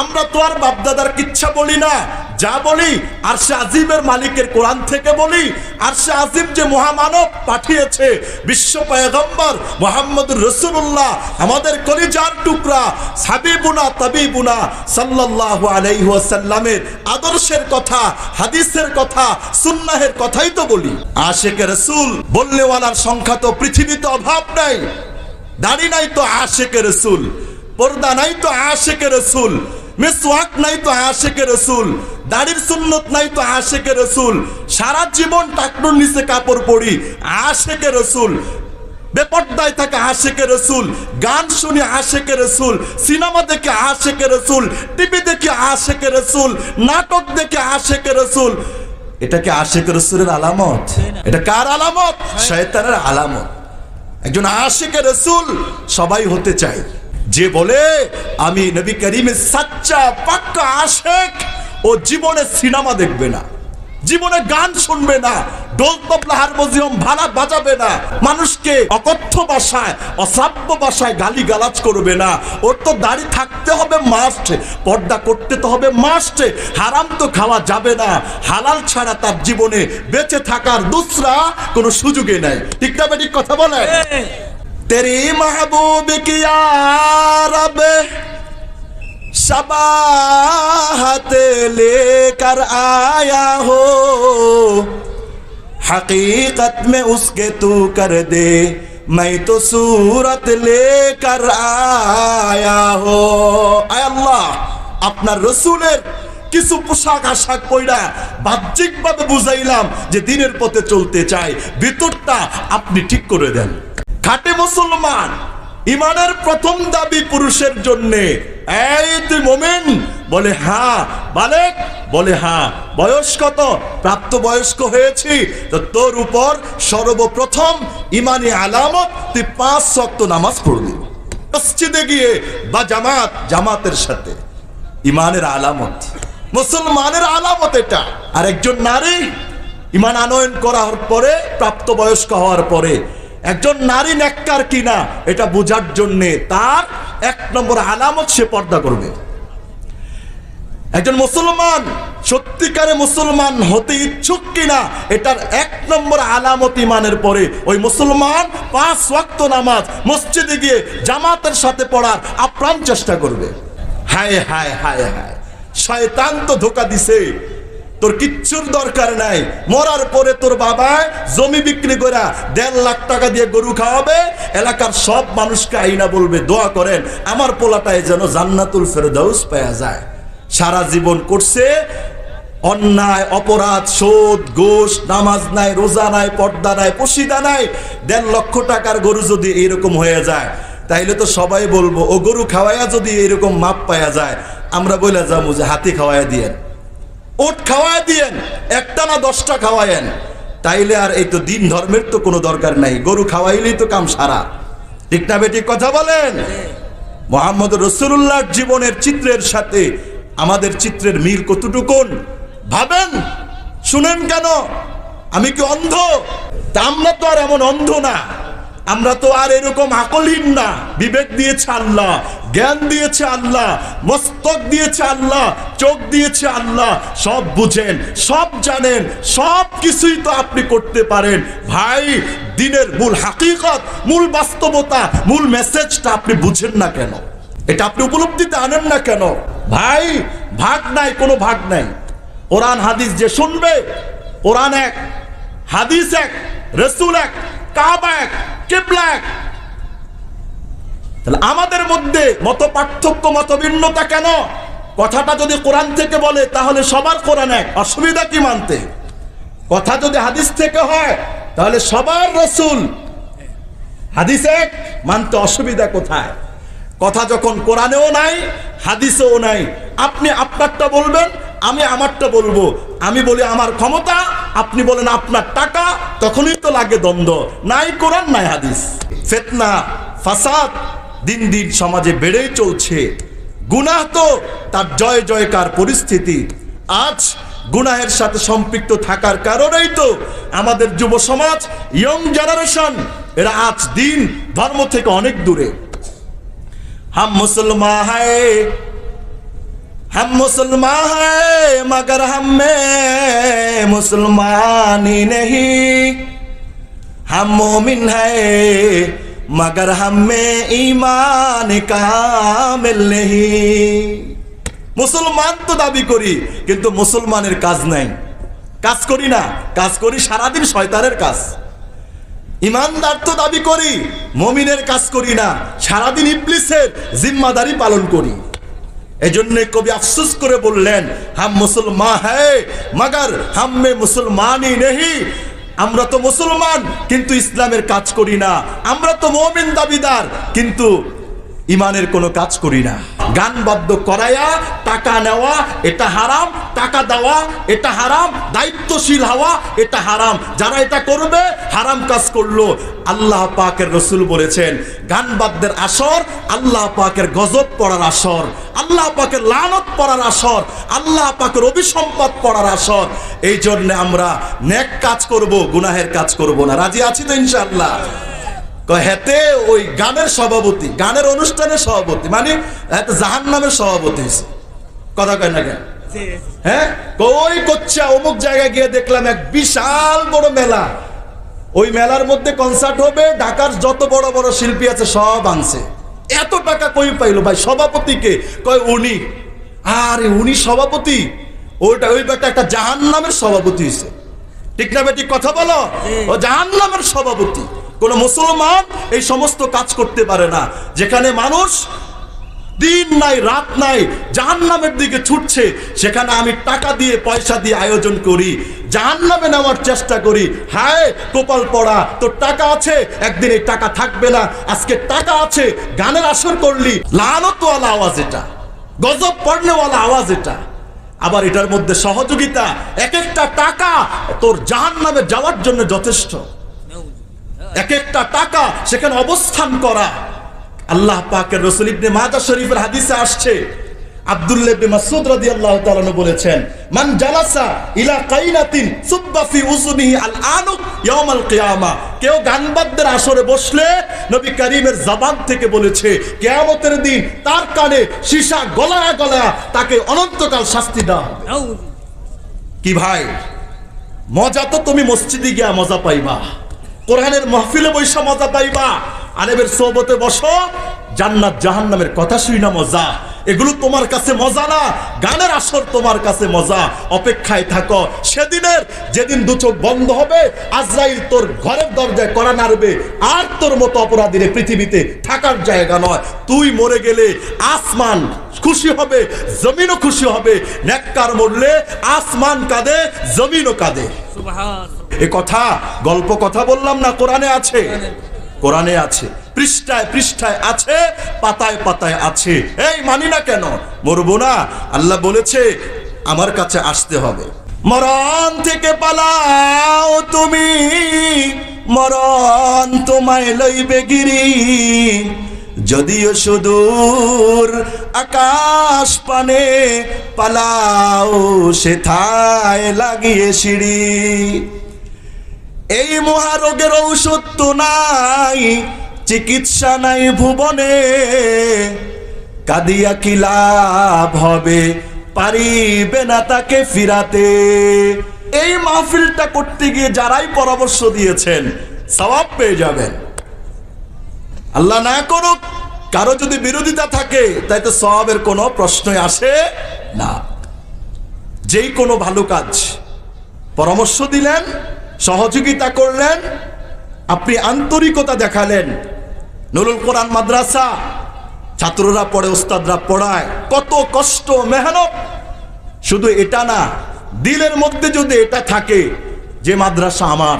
আমরা তো আর বাপদাদার কিচ্ছা বলি না। যা বলি, আর সে আজিমের মালিকের কোরআন থেকে বলি, আর সে আজিম যে মহামানব পাঠিয়েছে, বিশ্ব পয়গম্বর মোহাম্মদ রসুল্লাহ আমাদের কলিজার টুকরা সাবিবুনা তাবিবুনা সাল্লাল্লাহু আলাইহি ওয়াসাল্লামের আদর্শের কথা, হাদিসের কথা, সুন্নাহের কথাই তো বলি। আশেখ রসুল বললেওয়ালার সংখ্যা তো পৃথিবীতে অভাব নাই। দাড়ি নাই তো আশেকে রসুল, পর্দা নাই তো আশেকে রসুল। মিসওয়াক নাই তো আশেকে রসুল দাড়ির সুন্নত নাই তো আশেকে রসুল সারা জীবন টাকনুর নিচে কাপড় পরি আশেকে রসুল বেপর্দায় থাকে আশেকে রসুল গান শুনি আশেকে রসুল সিনেমা দেখে আশেকে রসুল টিভি দেখে আশেকে রসুল নাটক দেখে আশেকে রসুল। এটা কি আশেকে রসুলের আলামত? এটা কার আলামত? শয়তানের আলামত। একজন আশেকে রসুল সবাই হতে চায়। যে বলে, আমি নবী করিমের সাচ্চা পাক্কা আশেক ও জীবনে সিনেমা দেখবে না। জীবনে গান শুনবে না ডোল তবলা, হারমোনিয়াম ভাড়া বাজাবে না, মানুষকে অকথ্য ভাষায় অশ্রাব্য ভাষায় গালি গালাজ করবে না। ওর তো দাড়ি থাকতে হবে মাস্ট, পর্দা করতে তো হবে মাস্ট, হারাম তো খাওয়া যাবে না। হালাল ছাড়া তার জীবনে বেঁচে থাকার দুসরা কোনো সুযোগে নাই। ঠিক না বেঠিক কথা বলে তেরি মাহবুব কিয়ারব সবাহত লেকর আয়া হো হকীকত মে উসকে তু কর দে মাই তো সূরত লেকর আয়া হো আল্লাহ আপনার রসুলের কিছু পোশাক আশাক পইড়া বাহ্যিকভাবে বুঝাইলাম যে দিনের পথে চলতে চাই ভিতরটা আপনি ঠিক করে দেন খাটে মুসলমান, ইমানের প্রথম দাবি পুরুষের জন্য। এই তুই মোমেন বলে হা বালেক। বলে হা বয়স কত? প্রাপ্ত বয়স্ক হয়েছি। তো তোর উপর সর্বপ্রথম ইমানি আলামত, তুই পাঁচ শক্ত নামাজ পড়বি। মসজিদে গিয়ে বা জামাত, জামাতের সাথে। ইমানের আলামত। মুসলমানের আলামত এটা। আর একজন নারী, ইমান আনয়ন করার পরে, প্রাপ্তবয়স্ক হওয়ার পরে একজন নারী নেককার কিনা, এটা বোঝার জন্যে তার এক নম্বর আলামত সে পর্দা করবে। একজন মুসলমান সত্যিকারে মুসলমান হতে ইচ্ছুক কিনা, এটার এক নম্বর আলামত ইমানের পরে ওই মুসলমান পাঁচ ওয়াক্ত নামাজ মসজিদে গিয়ে জামাতের সাথে পড়ার আপ্রাণ চেষ্টা করবে। হায় হায় হায় হায়, শয়তান তো ধোকা দিছে। তোর কিচ্ছুর দরকার নাই। মরার পরে তোর বাবা জমি বিক্রি করে দেড় লাখ টাকা দিয়ে গরু খাওয়াবে, এলাকার সব মানুষকে আইনা বলবে, দোয়া করেন, আমার পোলাটায় যেন জান্নাতুল ফেরদাউস পাওয়া যায়। সারা জীবন করছে, অন্যায়, অপরাধ, শোধ, ঘোষ, নামাজ নাই, রোজা নাই, পর্দা নাই, পশিদা নাই, দেড় লক্ষ টাকার গরু যদি এরকম হয়ে যায়, তাইলে তো সবাই বলব, ও গরু খাওয়াইয়া যদি এরকম মাপ পাওয়া যায়, আমরা বলে যাব যে হাতি খাওয়াইয়া দিয়েন। ওট খাওয়ায় দিয়েন একটা না দশটা খাওয়ায়েন। তাইলে আর এই তো দিন ধর্মের তো কোনো দরকার নাই, গরু খাওয়াইলেই তো কাম সারা। ঠিক না বেটি কথা বলেন? মোহাম্মদ রসুল্লাহর জীবনের চিত্রের সাথে আমাদের চিত্রের মিল কতটুকুন? ভাবেন? শুনেন কেন? আমি কি অন্ধ? তা আমরা তো আর এমন অন্ধ না। আমরা তো আর এরকম আকলহীন না। বিবেক দিয়েছে আল্লাহ। জ্ঞান দিয়েছে আল্লাহ, মস্তক দিয়েছে আল্লাহ, চোখ দিয়েছে আল্লাহ, সব বুঝেন, সব জানেন, সব কিছুই তো আপনি করতে পারেন। ভাই, দিনের মূল হাকিকত, মূল বাস্তবতা, মূল মেসেজটা আপনি বুঝেন না কেন? এটা আপনি উপলব্ধিতে আনেন না কেন? ভাই, ভাগ নাই, কোনো ভাগ নাই। কোরআন হাদিস যে শুনবে, কোরআন এক, হাদিস এক, রসুল এক, কাবা এক, কেবলা এক তাহলে আমাদের মধ্যে মত পার্থক্য মত ভিন্নতা কেন? কথাটা যদি কোরআন থেকে বলে, তাহলে সবার কোরআন এক। অসুবিধা কি মানতে? কথা যদি হাদিস থেকে হয়, তাহলে সবার রসুল। হাদিস এক, মানতে অসুবিধা কোথায়? কথা যখন কোরআনেও নাই, হাদিসেও নাই, আপনি আপনারটা বলবেন, আমি আমারটা বলব। আমি বলি আমার ক্ষমতা, আপনি বলেন আপনার টাকা, তখনই তো লাগে দ্বন্দ্ব। নাই কোরআন, নাই হাদিস। ফেতনা, ফাসাদ দিন দিন সমাজে বেড়েই চলছে। গুনাহ তো তার জয় জয়কার পরিস্থিতি। আজ গুনাহের সাথে সম্পৃক্ত থাকার কারণেই তো আমাদের যুব সমাজ ইয়ং জেনারেশন এরা আজ দিন ধর্ম থেকে অনেক দূরে। হাম মুসলমান হায়, হাম মুসলমান হায়, মগর হামে মুসলমানি নেহি। হাম মোমিন হায় मगर हम में ईमान কামিল नहीं মুসলমান তো দাবি করি কিন্তু মুসলমানের কাজ নাই কাজ করি না কাজ করি সারাদিন শয়তানের কাজ ইমানদার তো দাবি করি মমিনের কাজ করি না সারাদিন ইবলিসের জিম্মাদারি পালন করি এজন্য কবি আফসোস করে বললেন হাম মুসলমান হ্যাঁ মগর হাম মে মুসলমানই নেহি আমরা তো মুসলমান, কিন্তু ইসলামের কাজ করি না। আমরা তো মমিন দাবিদার, কিন্তু ইমানের কোনো কাজ করি না। গান বাদ্য করাইয়া টাকা নেওয়া, এটা হারাম, টাকা দেওয়া, এটা হারাম, দায়িত্বশীল হওয়া, এটা হারাম। যারা এটা করবে, হারাম কাজ করল। আল্লাহ পাকের রসুল বলেছেন গান বাদ্যের আসর, আল্লাহ পাকের গজব পড়ার আসর, আল্লাহ পাকের লানত পড়ার আসর, আল্লাহ পাকের অভিসম্পদ পড়ার আসর। এই জন্য আমরা নেক কাজ করব, গুনাহের কাজ করব না। রাজি আছি তো ইনশাআল্লাহ? হেতে ওই গানের সভাপতি গানের অনুষ্ঠানের সভাপতি মানে হেতে জাহান নামের সভাপতি হয়েছে। কথা কয় না কেন? হ্যাঁ? কই করছে অমুক জায়গায় গিয়ে দেখলাম এক বিশাল বড় মেলা। ওই মেলার মধ্যে কনসার্ট হবে ঢাকার যত বড় বড় শিল্পী আছে সব আনছে। এত টাকা কই পাইলো ভাই? সভাপতিকে কয় উনি। আরে উনি সভাপতি? ওইটা ওই ব্যাটা একটা জাহান নামের সভাপতি হয়েছে। ঠিক না বেটি কথা বলো? ও জাহান নামের সভাপতি। কোন মুসলমান এই সমস্ত কাজ করতে পারে না। যেখানে মানুষ দিন নাই, রাত নাই, জাহান্নামের দিকে ছুটছে, সেখানে আমি টাকা দিয়ে, পয়সা দিয়ে আয়োজন করি। জাহান্নামে নেওয়ার চেষ্টা করি। হায়, কপাল পড়া তোর টাকা আছে, একদিন এই টাকা থাকবে না। আজকে টাকা আছে, গানের আসর করলি। লানতওয়ালা আওয়াজ এটা। গজব পড়নেওয়ালা আওয়াজ এটা। আবার এটার মধ্যে সহযোগিতা এক একটা টাকা তোর জাহান্নামে যাওয়ার জন্য যথেষ্ট। এক একটা টাকা সেখানে অবস্থান করা। আল্লাহ পাকের রসুল ইবনে মাদা শরীফের হাদিসে আসছে। আব্দুল্লাহ ইবনে মাসউদ রাদিয়াল্লাহু তাআলা বলেছেন মান জালাসা ইলা কাইনাতিন সুব্বা ফি উযুনিহি আল আনুক ইয়াউমাল কিয়ামা। কেউ গানবাদ্যের আসরে বসলে নবী করিমের জবান থেকে বলেছে কিয়ামতের দিন তার কানে সীসা গলায় গলায় তাকে অনন্তকাল শাস্তি দেওয়া কি ভাই? মজা তো তুমি মসজিদে গিয়া মজা পাইবা। কোরআনের মাহফিলে বৈশা মজা পাইবা। আলেবের সোবতে বসো, জান্নাত জাহান্নামের কথা শুই না মজা। এগুলো তোমার কাছে মজা না, গানের আসর তোমার কাছে মজা। অপেক্ষায় থাকো, সেদিনের যেদিন দু চোখ বন্ধ হবে, আজরাইল তোর ঘরের দরজায় করা নাড়বে। আর তোর মতো অপরাধীরে পৃথিবীতে থাকার জায়গা নয়। তুই মরে গেলে আসমান খুশি হবে, জমিনও খুশি হবে। নেককার মরলে আসমান কাঁদে, জমিনও কাঁদে। এ কথা গল্প কথা বললাম না, কোরআনে আছে। কোরআনে আছে। পৃষ্ঠায় পৃষ্ঠায় আছে, পাতায় পাতায় আছে। এই মানি না কেন? মরবো না। আল্লাহ বলেছে, আমার কাছে আসতে হবে। মরণ থেকে পালাও তুমি। মরণ তোমায় লইবে গিরি। যদিও সুদূর আকাশ পানে পালাও সে থায় লাগিয়ে সিঁড়ি। এই মহারোগের ঔষধ তো নাই, চিকিৎসা নাই ভুবনে। কাদিয়া কি লাভ হবে, পারিবে না তাকে ফিরাতে। এই মাহফিলটা করতে গিয়ে যারাই পরামর্শ দিয়েছেন, সওয়াব পেয়ে যাবেন। আল্লাহ না করুক, কারও যদি বিরোধিতা থাকে তাই তো সবের কোনো প্রশ্নই আসে না। যেই কোনো ভালো কাজ পরামর্শ দিলেন সহযোগিতা করলেন, আপনি আন্তরিকতা দেখালেন। নুরুল কোরআন মাদ্রাসা, ছাত্ররা পড়ে ওস্তাদরা পড়ায়। কত কষ্ট, মেহনত। শুধু এটা না, দিলের মধ্যে যদি এটা থাকে, যে মাদ্রাসা আমার,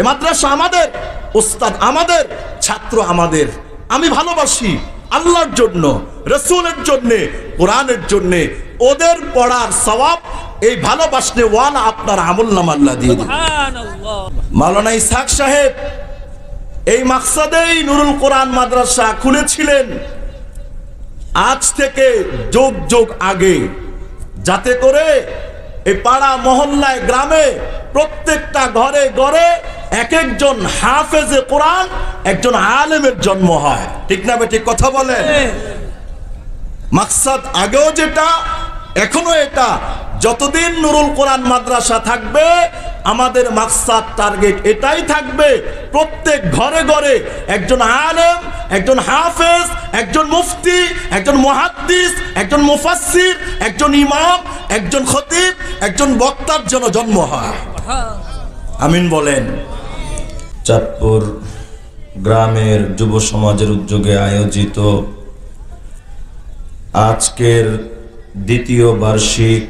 এ মাদ্রাসা আমাদের ওস্তাদ আমাদের, ছাত্র আমাদের। আমি ভালোবাসি আল্লাহর জন্য, রসুলের জন্যে, কোরআনের জন্যে। ওদের পড়ার সওয়াব এই ভালোবাসনে ওয়ালা আপনার আমল নাম আল্লাহ দিয়ে দিন মাওলানা ইসাক সাহেব এই মাকসাদেই নুরুল কোরআন মাদ্রাসা খুলেছিলেন। আজ থেকে যোগ যোগ আগে যাতে করে এই পাড়া মহল্লায় গ্রামে প্রত্যেকটা ঘরে ঘরে এক একজন হাফেজে কোরআন একজন আলেমের জন্ম হয়। ঠিক না ঠিক কথা বলেন? মাকসাদ আগেও যেটা এখনও এটা। যতদিন নুরুল কোরআন মাদ্রাসা থাকবে, আমাদের মাকসাদ, টার্গেট এটাই থাকবে। প্রত্যেক ঘরে ঘরে একজন আলেম, একজন হাফেজ, একজন মুফতি, একজন মুহাদ্দিস, একজন মুফাসসির, একজন ইমাম, একজন খতিব, একজন বক্তার জন্য জন্ম হয়। আমিন বলেন। চাঁদপুর গ্রামের যুব সমাজের উদ্যোগে আয়োজিত আজকের দ্বিতীয় বার্ষিক